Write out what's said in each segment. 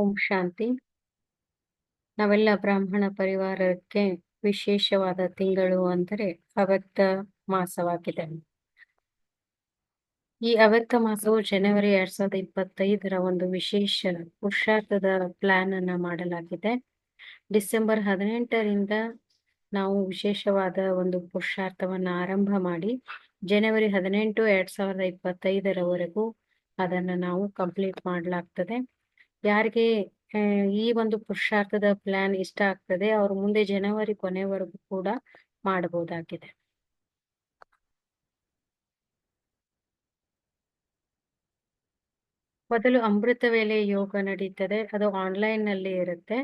ಓಂ ಶಾಂತಿ. ನಾವೆಲ್ಲ ಬ್ರಾಹ್ಮಣ ಪರಿವಾರಕ್ಕೆ ವಿಶೇಷವಾದ ತಿಂಗಳು ಅಂದರೆ ಅವ್ಯಕ್ತ ಮಾಸವಾಗಿದೆ. ಈ ಅವ್ಯಕ್ತ ಮಾಸವು ಜನವರಿ ಎರಡ್ ಸಾವಿರದ ಇಪ್ಪತ್ತೈದರ ಒಂದು ವಿಶೇಷ ಪುರುಷಾರ್ಥದ ಪ್ಲಾನ್ ಅನ್ನ ಮಾಡಲಾಗಿದೆ. ಡಿಸೆಂಬರ್ ಹದಿನೆಂಟರಿಂದ ನಾವು ವಿಶೇಷವಾದ ಒಂದು ಪುರುಷಾರ್ಥವನ್ನ ಆರಂಭ ಮಾಡಿ ಜನವರಿ ಹದಿನೆಂಟು ಎರಡ್ ಸಾವಿರದ ಇಪ್ಪತ್ತೈದರವರೆಗೂ ಅದನ್ನ ನಾವು ಕಂಪ್ಲೀಟ್ ಮಾಡಲಾಗ್ತದೆ. ಯಾರಿಗೆ ಈ ಒಂದು ಪುರುಷಾರ್ಥದ ಪ್ಲಾನ್ ಇಷ್ಟ ಆಗ್ತದೆ, ಅವ್ರು ಮುಂದೆ ಜನವರಿ ಕೊನೆವರೆಗೂ ಕೂಡ ಮಾಡಬಹುದಾಗಿದೆ. ಮೊದಲು ಅಮೃತ ವೇಳೆ ಯೋಗ ನಡೀತದೆ, ಅದು ಆನ್ಲೈನ್ನಲ್ಲಿ ಇರುತ್ತೆ.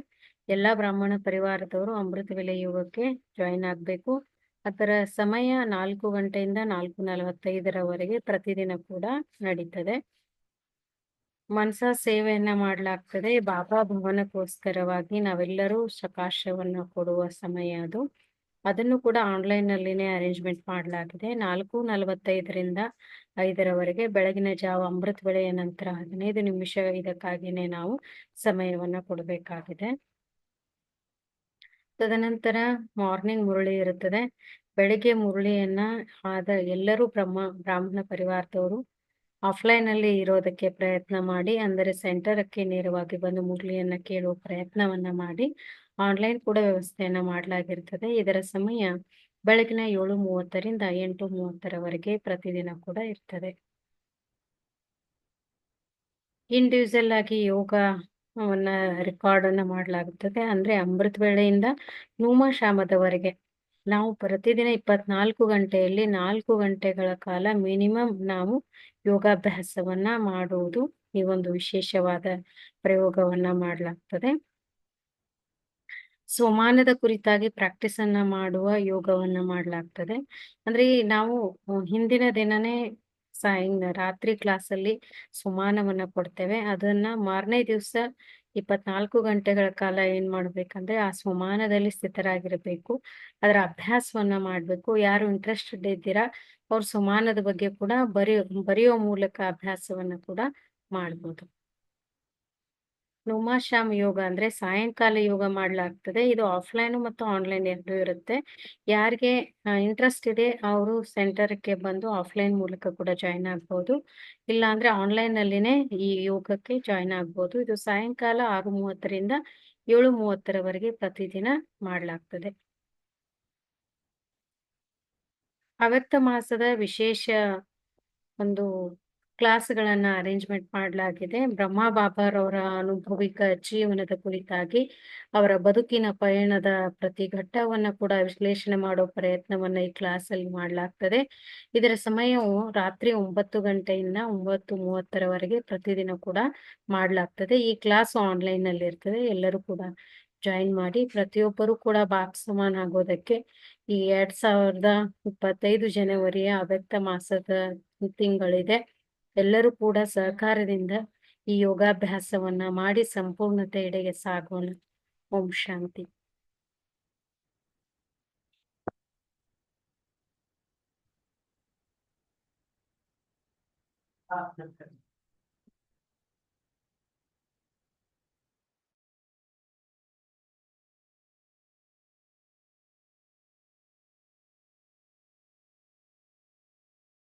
ಎಲ್ಲಾ ಬ್ರಾಹ್ಮಣ ಪರಿವಾರದವರು ಅಮೃತ ವೇಳೆ ಯೋಗಕ್ಕೆ ಜಾಯಿನ್ ಆಗ್ಬೇಕು. ಅದರ ಸಮಯ ನಾಲ್ಕು ಗಂಟೆಯಿಂದ ನಾಲ್ಕು ನಲವತ್ತೈದರವರೆಗೆ ಪ್ರತಿದಿನ ಕೂಡ ನಡೀತದೆ. ಮನಸಾ ಸೇವೆಯನ್ನ ಮಾಡಲಾಗ್ತದೆ. ಬಾಬಾ ಭವನಕ್ಕೋಸ್ಕರವಾಗಿ ನಾವೆಲ್ಲರೂ ಸಕಾಶವನ್ನ ಕೊಡುವ ಸಮಯ ಅದು. ಅದನ್ನು ಕೂಡ ಆನ್ಲೈನ್ ನಲ್ಲಿನೇ ಅರೇಂಜ್ಮೆಂಟ್ ಮಾಡಲಾಗಿದೆ. ನಾಲ್ಕು ನಲವತ್ತೈದರಿಂದ ಐದರವರೆಗೆ ಬೆಳಗಿನ ಜಾವ ಅಮೃತ ವೇಳೆಯ ನಂತರ ಹದಿನೈದು ನಿಮಿಷ ಇದಕ್ಕಾಗಿನೇ ನಾವು ಸಮಯವನ್ನ ಕೊಡಬೇಕಾಗಿದೆ. ತದನಂತರ ಮಾರ್ನಿಂಗ್ ಮುರಳಿ ಇರುತ್ತದೆ. ಬೆಳಿಗ್ಗೆ ಮುರಳಿಯನ್ನ ಆದ ಎಲ್ಲರೂ ಬ್ರಹ್ಮ, ಬ್ರಾಹ್ಮಣ ಪರಿವಾರದವರು ಆಫ್ಲೈನ್ ಅಲ್ಲಿ ಇರೋದಕ್ಕೆ ಪ್ರಯತ್ನ ಮಾಡಿ, ಅಂದರೆ ಸೆಂಟರ್ಕ್ಕೆ ನೇರವಾಗಿ ಬಂದು ಮುರಳಿಯನ್ನು ಕೇಳುವ ಪ್ರಯತ್ನವನ್ನ ಮಾಡಿ, ಆನ್ಲೈನ್ ಕೂಡ ವ್ಯವಸ್ಥೆಯನ್ನ ಮಾಡಲಾಗಿರ್ತದೆ. ಇದರ ಸಮಯ ಬೆಳಗಿನ ಏಳು ಮೂವತ್ತರಿಂದ ಎಂಟು ಮೂವತ್ತರವರೆಗೆ ಪ್ರತಿದಿನ ಕೂಡ ಇರ್ತದೆ. ಇಂಡಿವಿಜುವಲ್ ಆಗಿ ಯೋಗವನ್ನ ರೆಕಾರ್ಡ್ ಅನ್ನ ಮಾಡಲಾಗುತ್ತದೆ. ಅಂದ್ರೆ ಅಮೃತ ವೇಳೆಯಿಂದ ನೂಮ ಶಾಮದವರೆಗೆ ನಾವು ಪ್ರತಿದಿನ ಇಪ್ಪತ್ನಾಲ್ಕು ಗಂಟೆಯಲ್ಲಿ ನಾಲ್ಕು ಗಂಟೆಗಳ ಕಾಲ ಮಿನಿಮಮ್ ನಾವು ಯೋಗಾಭ್ಯಾಸವನ್ನ ಮಾಡುವುದು ಈ ಒಂದು ವಿಶೇಷವಾದ ಪ್ರಯೋಗವನ್ನ ಮಾಡಲಾಗ್ತದೆ. ಸ್ವಮಾನದ ಕುರಿತಾಗಿ ಪ್ರಾಕ್ಟೀಸ್ ಅನ್ನ ಮಾಡುವ ಯೋಗವನ್ನ ಮಾಡಲಾಗ್ತದೆ. ಅಂದ್ರೆ ನಾವು ಹಿಂದಿನ ದಿನನೇ ಸಾಯಂ ರಾತ್ರಿ ಕ್ಲಾಸ್ ಅಲ್ಲಿ ಸುಮಾನವನ್ನ ಕೊಡ್ತೇವೆ. ಅದನ್ನ ಮಾರನೇ ದಿವಸ ಇಪ್ಪತ್ನಾಲ್ಕು ಗಂಟೆಗಳ ಕಾಲ ಏನ್ ಮಾಡ್ಬೇಕಂದ್ರೆ ಆ ಸ್ವಮಾನದಲ್ಲಿ ಸ್ಥಿತರಾಗಿರ್ಬೇಕು. ಅದರ ಅಭ್ಯಾಸವನ್ನ ಮಾಡ್ಬೇಕು. ಯಾರು ಇಂಟ್ರೆಸ್ಟೆಡ್ ಇದ್ದೀರಾ, ಅವ್ರ ಸ್ವಮಾನದ ಬಗ್ಗೆ ಕೂಡ ಬರೆಯೋ ಬರೆಯೋ ಮೂಲಕ ಅಭ್ಯಾಸವನ್ನ ಕೂಡ ಮಾಡ್ಬೋದು. ನುಮಾಶಾಮ್ ಯೋಗ ಅಂದ್ರೆ ಸಾಯಂಕಾಲ ಯೋಗ ಮಾಡಲಾಗ್ತದೆ. ಇದು ಆಫ್ಲೈನ್ ಮತ್ತು ಆನ್ಲೈನ್ ಎರಡು ಇರುತ್ತೆ. ಯಾರಿಗೆ ಇಂಟ್ರೆಸ್ಟ್ ಇದೆ ಅವರು ಸೆಂಟರ್ಗೆ ಬಂದು ಆಫ್ಲೈನ್ ಮೂಲಕ ಕೂಡ ಜಾಯಿನ್ ಆಗ್ಬೋದು. ಇಲ್ಲ ಅಂದ್ರೆ ಆನ್ಲೈನ್ ಅಲ್ಲಿನೇ ಈ ಯೋಗಕ್ಕೆ ಜಾಯಿನ್ ಆಗ್ಬೋದು. ಇದು ಸಾಯಂಕಾಲ ಆರು ಮೂವತ್ತರಿಂದ ಏಳು ಮೂವತ್ತರವರೆಗೆ ಪ್ರತಿದಿನ ಮಾಡಲಾಗ್ತದೆ. ಅಗತ್ಯ ಮಾಸದ ವಿಶೇಷ ಒಂದು ಕ್ಲಾಸ್ಗಳನ್ನ ಅರೇಂಜ್ಮೆಂಟ್ ಮಾಡಲಾಗಿದೆ. ಬ್ರಹ್ಮ ಬಾಬಾರವರ ಅನುಭವಿಕ ಜೀವನದ ಕುರಿತಾಗಿ ಅವರ ಬದುಕಿನ ಪಯಣದ ಪ್ರತಿ ಘಟ್ಟವನ್ನ ಕೂಡ ವಿಶ್ಲೇಷಣೆ ಮಾಡೋ ಪ್ರಯತ್ನವನ್ನ ಈ ಕ್ಲಾಸ್ ಅಲ್ಲಿ ಮಾಡಲಾಗ್ತದೆ. ಇದರ ಸಮಯವು ರಾತ್ರಿ ಒಂಬತ್ತು ಗಂಟೆಯಿಂದ ಒಂಬತ್ತು ಮೂವತ್ತರವರೆಗೆ ಪ್ರತಿದಿನ ಕೂಡ ಮಾಡಲಾಗ್ತದೆ. ಈ ಕ್ಲಾಸ್ ಆನ್ಲೈನ್ನಲ್ಲಿ ಇರ್ತದೆ. ಎಲ್ಲರೂ ಕೂಡ ಜಾಯಿನ್ ಮಾಡಿ ಪ್ರತಿಯೊಬ್ಬರು ಕೂಡ ಬಾಪ್ ಸಮಾನ ಆಗೋದಕ್ಕೆ ಈ ಎರಡ್ ಸಾವಿರದ ಇಪ್ಪತ್ತೈದು ಜನವರಿಯ ಅವ್ಯಕ್ತ ಮಾಸದ ತಿಂಗಳಿದೆ. ಎಲ್ಲರೂ ಕೂಡ ಸಹಕಾರದಿಂದ ಈ ಯೋಗಾಭ್ಯಾಸವನ್ನ ಮಾಡಿ ಸಂಪೂರ್ಣತೆ ಎಡೆಗೆ ಸಾಗೋಣ. ಓಂ ಶಾಂತಿ.